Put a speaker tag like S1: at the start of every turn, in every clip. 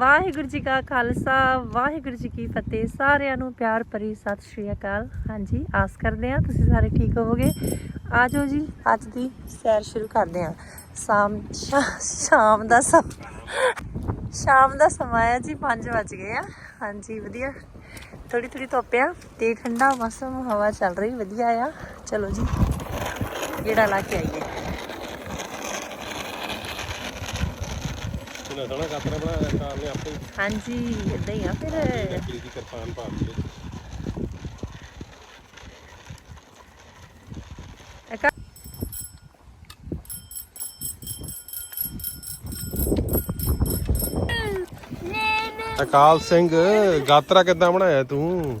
S1: ਵਾਹਿਗੁਰੂ ਜੀ ਕਾ ਖਾਲਸਾ, ਵਾਹਿਗੁਰੂ ਜੀ ਕੀ ਫਤਿਹ। ਸਾਰਿਆਂ ਨੂੰ ਪਿਆਰ ਭਰੀ ਸਤਿ ਸ਼੍ਰੀ ਅਕਾਲ। ਹਾਂਜੀ, ਆਸ ਕਰਦੇ ਹਾਂ ਤੁਸੀਂ ਸਾਰੇ ਠੀਕ ਹੋਵੋਗੇ। ਆਜੋ ਜੀ। ਅੱਜ ਦੀ ਸੈਰ ਸ਼ੁਰੂ ਕਰਦੇ ਹਾਂ। ਸ਼ਾਮ ਸ਼ਾਮ ਦਾ ਸਮ, ਸ਼ਾਮ ਦਾ ਸਮਾਂ ਹੈ ਜੀ 5 ਵਜ ਗਏ ਆ। ਹਾਂਜੀ, ਵਧੀਆ। ਥੋੜੀ ਥੋੜੀ ਧੁੱਪ ਆ ਤੇ ਠੰਡਾ ਮੌਸਮ, ਹਵਾ ਚੱਲ ਰਹੀ, ਵਧੀਆ ਆ। ਚਲੋ ਜੀ, ਗੇੜਾ ਲਾ ਕੇ ਆਈਏ।
S2: ਇਹਨਾਂ ਸੋਹਣਾ ਕਾਤਰਾ ਬਣਾਇਆ ਕਾਰ ਨੇ ਆਪੇ।
S1: ਹਾਂਜੀ ਇਦਾਂ ਹੀ ਆ ਫਿਰ।
S2: ਲੱਕੜੀ ਦੀ ਕਿਰਪਾਨ ਪਾ ਦਿੱਤੀ
S1: ਇੱਕ
S2: ਅਕਾਲ ਸਿੰਘ ਗਾਤਰਾ ਕਿੱਦਾਂ ਬਣਾਇਆ ਤੂੰ?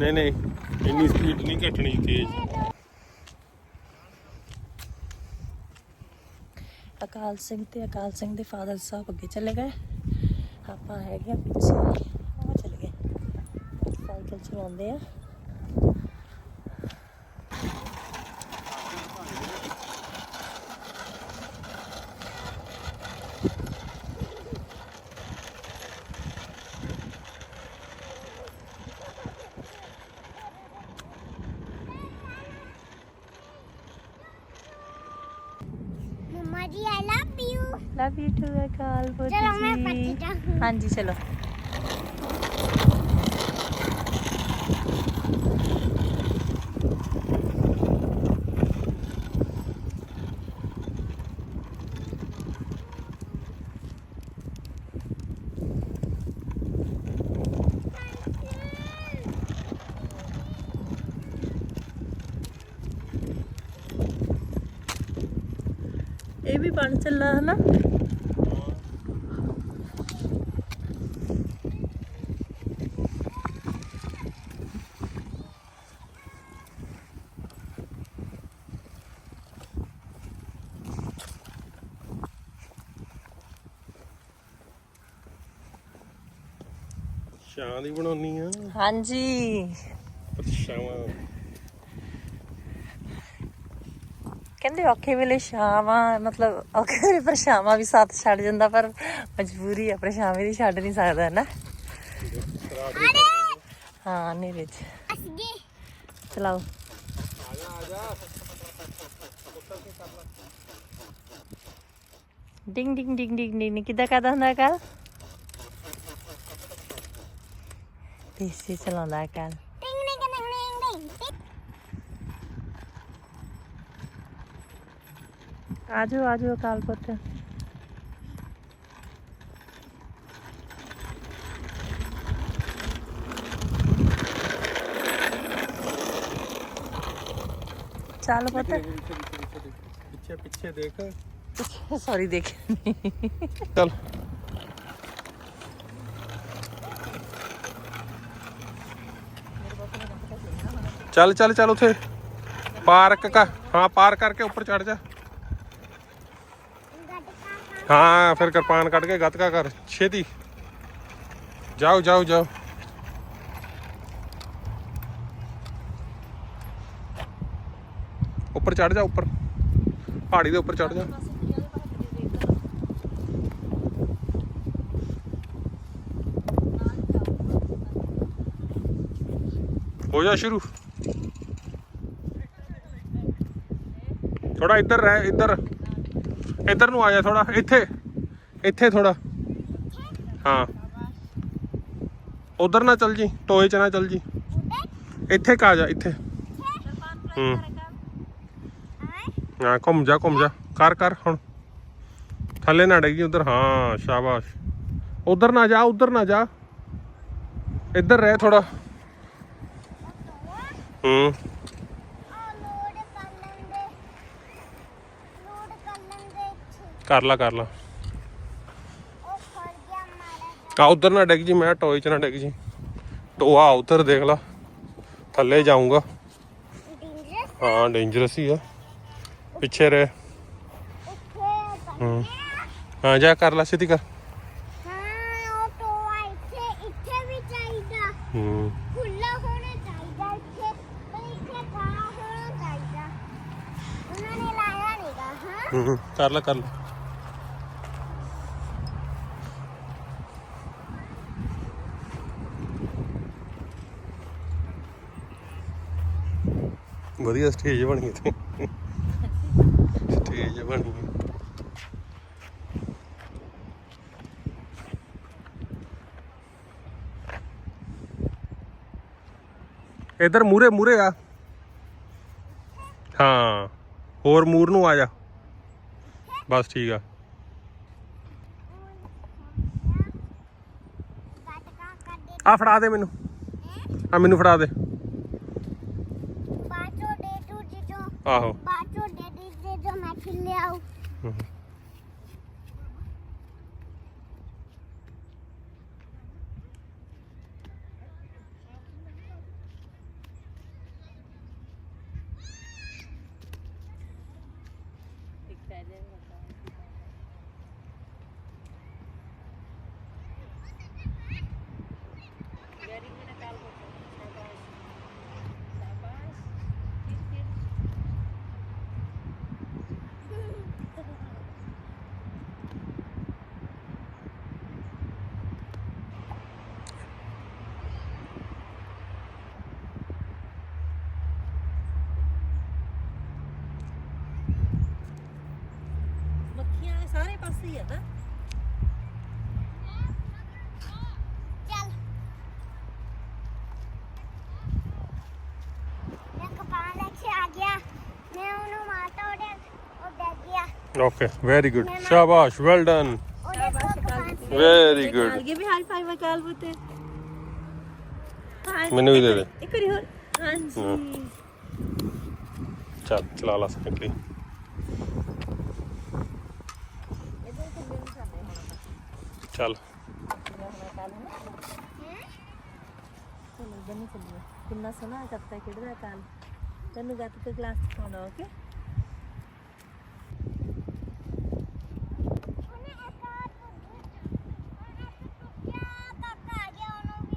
S2: ਨਹੀਂ ਨਹੀਂ, ਇੰਨੀ ਸਪੀਡ ਨਹੀਂ ਘਟਣੀ ਤੇਜ਼।
S1: ਅਕਾਲ ਸਿੰਘ ਤੇ ਅਕਾਲ ਸਿੰਘ ਦੇ ਫਾਦਰ ਸਾਹਿਬ ਅੱਗੇ ਚਲੇ ਗਏ। ਆਪਾਂ ਹੈਗੇ ਆ ਪਿੱਛੇ। ਉਹ ਚਲੇ ਗਏ। ਸਾਈਕਲ ਚਲਾਉਂਦੇ ਆ।
S3: ਮਮਾ ਜੀ I love you
S1: love you too ਅਕਾਲ
S3: ਬੋਤੀ
S1: ਚਲੋ
S3: ਮੈਂ ਪੱਟੀ
S1: ਹਾਂਜੀ ਚਲੋ ਇਹ ਵੀ ਬਣ ਚੱਲਾ ਹੈ ਨਾ
S2: ਛਾਂ ਦੀ ਬਣਾਉਣੀ ਆ।
S1: ਹਾਂਜੀ।
S2: ਪਰਛਾਵਾਂ
S1: ਕਹਿੰਦੇ ਔਖੇ ਵੇਲੇ ਛਾਵਾਂ ਮਤਲਬ ਔਖੇ ਵੇਲੇ ਪਰਛਾਵਾਂ ਵੀ ਸਾਥ ਛੱਡ ਜਾਂਦਾ, ਪਰ ਮਜਬੂਰੀ ਆ ਪਰਛਾਵੇਂ ਦੀ ਛੱਡ ਨਹੀਂ ਸਕਦਾ ਨਾ ਹਾਂ ਨੇਰੇ ਚ ਚਲਾਓ। ਡਿੰਗ ਡਿੰਗ ਡਿੰਗ ਡਿੰਗ ਡਿੰਗ ਕਿਦਾਂ ਕਰਦਾ ਹੁੰਦਾ ਕੱਲ? ਪੀਸੀ ਚਲਾਉਂਦਾ ਕੱਲ। ਆਜੋ ਆਜੋ ਅਕਾਲ ਪੁੱਤ ਚੱਲ ਪੁੱਤ
S2: ਪਿੱਛੇ ਪਿੱਛੇ ਦੇਖ
S1: ਸੌਰੀ ਦੇਖ
S2: ਚੱਲ ਚੱਲ ਚੱਲ ਚੱਲ ਉਥੇ ਪਾਰਕ ਕਾ ਹਾਂ ਪਾਰ ਕਰਕੇ ਉੱਪਰ ਚੜ ਜਾ ਹਾਂ, ਫਿਰ ਕਿਰਪਾਨ ਕੱਢ ਕੇ ਗੱਤਕਾ ਕਰ, ਛੇਤੀ। ਜਾਓ ਜਾਓ ਜਾਓ। ਉੱਪਰ ਚੜ ਜਾ, ਉੱਪਰ। ਪਹਾੜੀ ਦੇ ਉੱਪਰ ਚੜ ਜਾ। ਹੋ ਜਾ ਸ਼ੁਰੂ। ਥੋੜਾ ਇੱਧਰ ਰਹਿ, ਇੱਧਰ। ਇੱਧਰ ਨੂੰ ਆ ਜਾ ਥੋੜਾ ਇੱਥੇ ਇੱਥੇ ਥੋੜਾ ਹਾਂ। ਉਧਰ ਨਾ ਚੱਲ ਜੀ, ਟੋਏ ਚ ਨਾ ਚੱਲ ਜੀ। ਇੱਥੇ ਕਾ ਜਾ, ਇੱਥੇ। ਹੂੰ। ਹਾਂ, ਘੁੰਮ ਜਾ ਘੁੰਮ ਜਾ। ਕਰ ਕਰ, ਹੁਣ। ਥੱਲੇ ਨਾ ਜੀ ਉਧਰ। ਹਾਂ, ਸ਼ਾਬਾਸ਼। ਉਧਰ ਨਾ ਜਾ, ਉਧਰ ਨਾ ਜਾ। ਇੱਧਰ ਰਹਿ ਥੋੜਾ ਹੂੰ।
S3: ਕਰ
S2: ਲਾ ਕਰ ਲਾ। ਆ ਉਧਰ ਨਾ ਡਿੱਗ ਜੀ ਮੈਂ ਟੋਏ ਚ ਨਾ ਡਿੱਗ ਜੀ। ਟੋਆ ਉਧਰ ਦੇਖ ਲਾ ਥੱਲੇ ਜਾਊਂਗਾ। ਹਾਂ ਡੇਂਜਰਸ ਹੀ ਆ। ਪਿੱਛੇ ਰਹਿ। ਹੂੰ। ਹਾਂ ਜਾ ਕਰ ਲਾ ਛੇਤੀ ਕਰ।
S3: ਹਾਂ। ਖੁੱਲਾ ਹੋਣਾ ਚਾਹੀਦਾ ਇੱਥੇ ਪਰ ਇੱਥੇ ਕਾਲਾ ਹੋਣਾ ਚਾਹੀਦਾ ਉਹਨਾਂ ਨੇ ਲਾਇਆ ਨਹੀਂਗਾ ਹੂੰ।
S2: ਕਰ ਲਾ ਕਰ ਲਾ। ਵਧੀਆ ਸਟੇਜ ਬਣੀ ਇੱਥੇ ਸਟੇਜ ਬਣੀ ਹੈ। ਮੂਰੇ ਮੂਰੇ ਆ। ਹਾਂ, ਹੋਰ ਮੂਰ ਨੂੰ ਆ ਜਾ। ਬਸ ਠੀਕ ਆ। ਆ ਫੜਾ ਦੇ ਮੈਨੂੰ। ਆ ਮੈਨੂੰ ਫੜਾ ਦੇ
S3: ਬਾਚੋ ਦੇ ਤੂੰ ਜੋ
S2: ਆਹੋ।
S3: ਬਾਚੋ ਦੇ ਦੇ ਦੇ ਜੋ ਮੈਂ ਖਿਲੇ ਆਉ
S1: ਪਾਸੇ ਹੀ ਆ ਨਾ
S3: ਚੱਲ ਮੈਂ ਕਪਾਨ ਲੈ ਕੇ ਆ ਗਿਆ ਮੈਂ ਉਹਨੂੰ ਮਾਰਤਾ ਉਹਦੇ ਉਹ ਡਰ ਗਿਆ
S2: ਓਕੇ ਵੈਰੀ ਗੁੱਡ ਸ਼ਾਬਾਸ਼ ਵੈਲ ਡਨ
S3: ਉਹਦੇ ਕੋਲ ਕਪਾਨ
S2: ਵੈਰੀ ਗੁੱਡ
S1: ਅੱਗੇ ਵੀ ਹਾਈ ਫਾਈਵ ਕਾਲ ਬੁੱਤੇ
S2: ਮੈਨੂੰ ਵੀ ਦੇ ਦੇ
S1: ਇੱਕ ਵਾਰੀ ਹੋਰ ਹਾਂਜੀ
S2: ਚੱਲ ਚਲਾ ਲਾ ਸਕਦੀ ਚੱਲ।
S1: ਕਿੰਨਾ ਸੋਹਣਾ ਗੱਤਾ ਖੇਡਦਾ ਕਾਲ? ਤੈਨੂੰ ਗੱਤਕੇ ਕਲਾਸ ਚ ਪਾਉਣਾ ਓਕੇ
S3: ਉਹਨੇ ਇੱਕ ਆ ਉਹਨੇ ਕਿਆ ਕਾਕਾ ਆ ਗਿਆ ਉਹਨੂੰ ਵੀ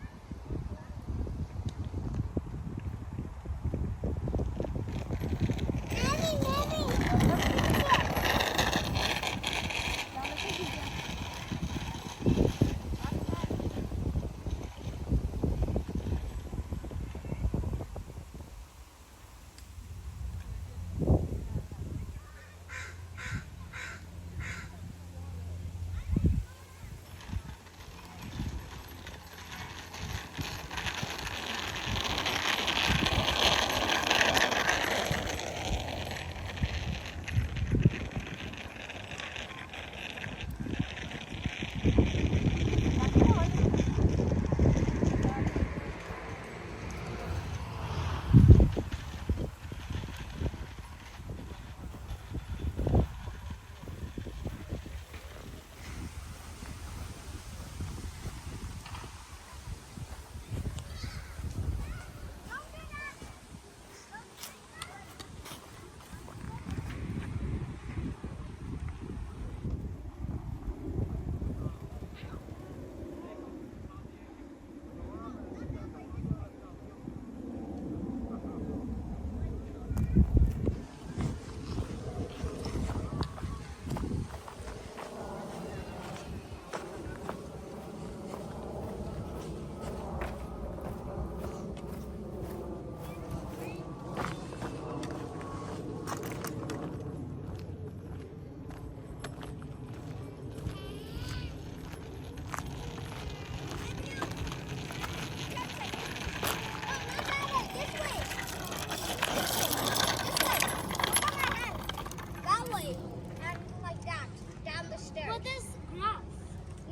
S2: stairs. But there's grass.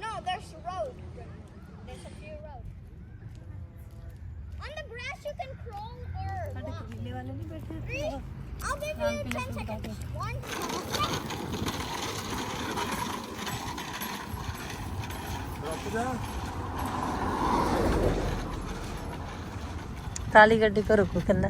S3: No, there's a
S1: road. There's a few road.
S3: On the grass you can crawl or walk.
S1: Three,
S3: I'll give you 10 seconds. One,
S1: ਤਾਲੀ ਗੱਡੀ ਕਰੋ ਕੋ ਕਹਿੰਦਾ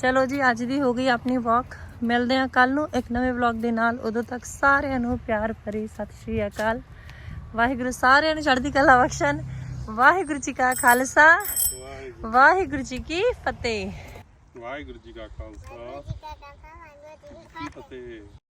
S1: ਚਲੋ ਜੀ ਅੱਜ ਦੀ ਹੋ ਗਈ ਆਪਣੀ ਵਾਕ ਮਿਲਦੇ ਹਾਂ ਕੱਲ ਨੂੰ ਇੱਕ ਨਵੇਂ ਵਲੌਗ ਦੇ ਨਾਲ। ਉਦੋਂ ਤੱਕ ਸਾਰਿਆਂ ਨੂੰ ਪਿਆਰ ਭਰੀ ਸਤਿ ਸ਼੍ਰੀ ਅਕਾਲ। ਵਾਹਿਗੁਰੂ ਸਾਰਿਆਂ ਨੂੰ ਚੜ੍ਹਦੀ ਕਲਾ ਬਖਸ਼ਣ। ਵਾਹਿਗੁਰੂ ਜੀ ਕਾ ਖਾਲਸਾ।
S2: ਵਾਹਿਗੁਰੂ।
S1: ਵਾਹਿਗੁਰੂ ਜੀ ਕੀ ਫਤਿਹ।
S2: ਵਾਹਿਗੁਰੂ ਜੀ ਕਾ ਖਾਲਸਾ।
S3: two, three.
S2: ਕੀ ਫਤਿਹ।